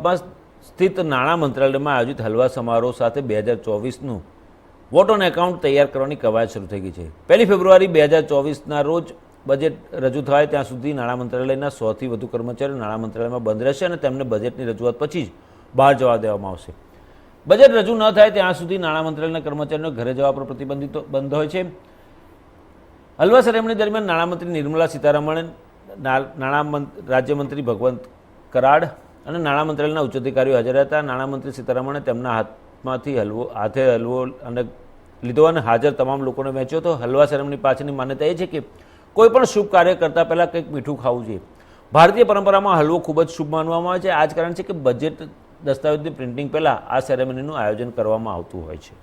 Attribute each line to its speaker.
Speaker 1: અમદાવાદમાં સ્થિત નાણાં મંત્રાલયમાં આયોજિત હલવા સમારોહ સાથે બે હજાર ચોવીસનું વોટ ઓન એકાઉન્ટ તૈયાર કરવાની કવાયત શરૂ થઈ ગઈ છે. પહેલી ફેબ્રુઆરી બે હજાર ચોવીસના રોજ બજેટ રજૂ થાય ત્યાં સુધી નાણાં મંત્રાલયના સોથી વધુ કર્મચારીઓ નાણાં મંત્રાલયમાં બંધ રહેશે અને તેમને બજેટની રજૂઆત પછી જ બહાર જવા દેવામાં આવશે. બજેટ રજૂ ન થાય ત્યાં સુધી નાણાં મંત્રાલયના કર્મચારીઓને ઘરે જવા પર પ્રતિબંધિત બંધ હોય છે. હલવા સેરેમની દરમિયાન નાણામંત્રી નિર્મલા સીતારમણ નાણાં રાજ્યમંત્રી ભગવંત કરાડ અને નાણાં મંત્રાલયના ઉચ્ચ અધિકારીઓ હાજર હતા નાણામંત્રી સીતારમણે તેમના હાથમાંથી હલવો, હાથે હલવો અને લીધો અને હાજર તમામ લોકોને વહેંચ્યો હતો. હલવા સેરેમની પાછળની માન્યતા એ છે કે કોઈ પણ શુભ કાર્ય કરતાં પહેલાં કંઈક મીઠું ખાવું જોઈએ. ભારતીય પરંપરામાં હલવો ખૂબ જ શુભ માનવામાં આવે છે. આ જ કારણ છે કે બજેટ દસ્તાવેજની પ્રિન્ટિંગ પહેલાં આ સેરેમનીનું આયોજન કરવામાં આવતું હોય છે.